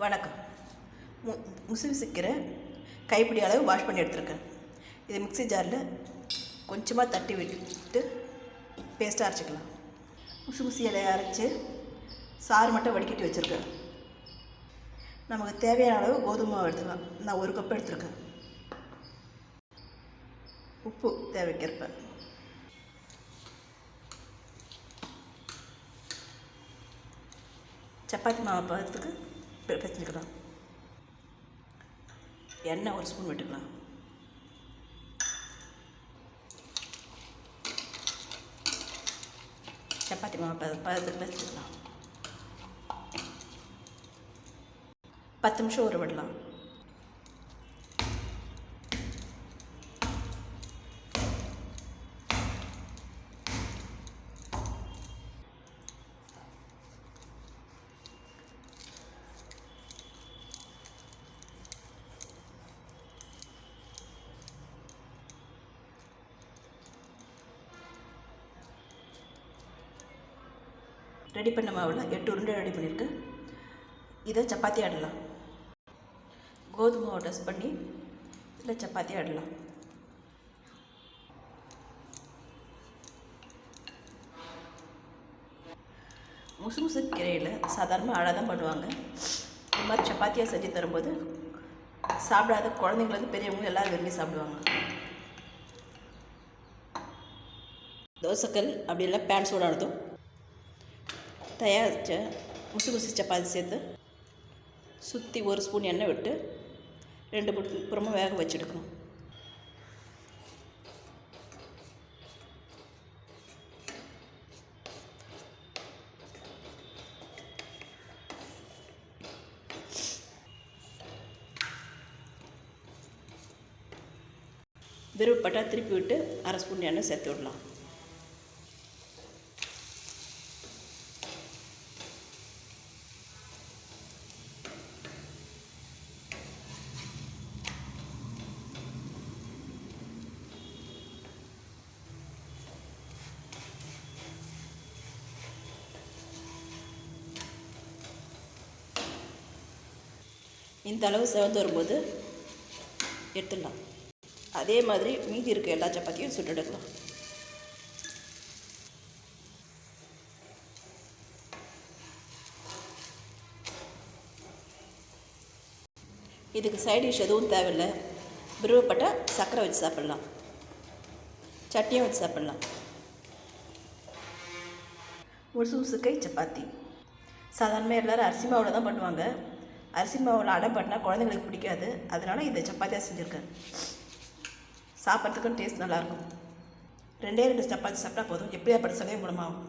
வணக்கம். மு முசுமுசுக்கிற கைப்பிடி அளவு வாஷ் பண்ணி எடுத்துருக்கேன். இது மிக்ஸி ஜாரில் கொஞ்சமாக தட்டி விட்டு பேஸ்ட்டாக அரைச்சிக்கலாம். முசு முசி இலையை அரைச்சி சாறு மட்டும் வடிக்கட்டி வச்சுருக்கேன். நமக்கு தேவையான அளவு கோதுமை மாவு எடுத்துக்கலாம். நான் ஒரு கப் எடுத்துருக்கேன். உப்பு தேவைக்கேற்ப. சப்பாத்தி மாவு பார்த்துக்கு பிசைஞ்சுக்கலாம் எண்ணெய் ஒரு ஸ்பூன் விட்டுக்கலாம். சப்பாத்தி மாவு பதத்துக்கு பிசைஞ்சுக்கலாம் பத்து நிமிஷம் ஊற ரெடி பண்ண மாவில் எட்டு உருண்டை ரெடி பண்ணியிருக்கேன் இதை சப்பாத்தி ஆடலாம். கோதுமை மாவு டஸ்ட் பண்ணி இதில் சப்பாத்தி ஆடலாம். முசு முசு கீரையில் சாதாரணமாக அழகாக தான் பண்ணுவாங்க. இது மாதிரி சப்பாத்தியாக செஞ்சு தரும்போது சாப்பிடாத குழந்தைங்களுக்கு பெரியவங்க எல்லோரும் விரும்பி சாப்பிடுவாங்க. தோசைக்கல் அப்படி இல்லை பேன் சூடானதும் தயாரித்த முசு முசு சப்பாத்தி சேர்த்து சுற்றி ஒரு ஸ்பூன் எண்ணெய் விட்டு ரெண்டு புறமும் வேக வச்சுடுக்கணும். விருப்பப்பட்டா திருப்பி விட்டு அரை ஸ்பூன் எண்ணெய் சேர்த்து விடலாம். இந்த அளவு சிவந்து வரும்போது எடுத்துடலாம். அதே மாதிரி மீதி இருக்க எல்லா சப்பாத்தியும் சுட்டு எடுக்கலாம். இதுக்கு சைட் டிஷ் எதுவும் தேவையில்லை. விருப்பப்பட்ட சர்க்கரை வச்சு சாப்பிட்லாம். சட்னியும் வச்சு சாப்பிட்லாம். முழுசு முசுக்கை சப்பாத்தி. சாதாரணமாக எல்லோரும் அரிசி மாவில் தான் பண்ணுவாங்க. அரிசி மாவில் அடை பண்ணால் குழந்தைங்களுக்கு பிடிக்காது. அதனால் இந்த சப்பாத்தியாக செஞ்சுருக்கேன். சாப்பிட்றதுக்கும் டேஸ்ட் நல்லாயிருக்கும் ரெண்டே ரெண்டு சப்பாத்தி சாப்பிட்டா போதும். எப்படியாப்பட்ட சதவீதம் குணமாகும்.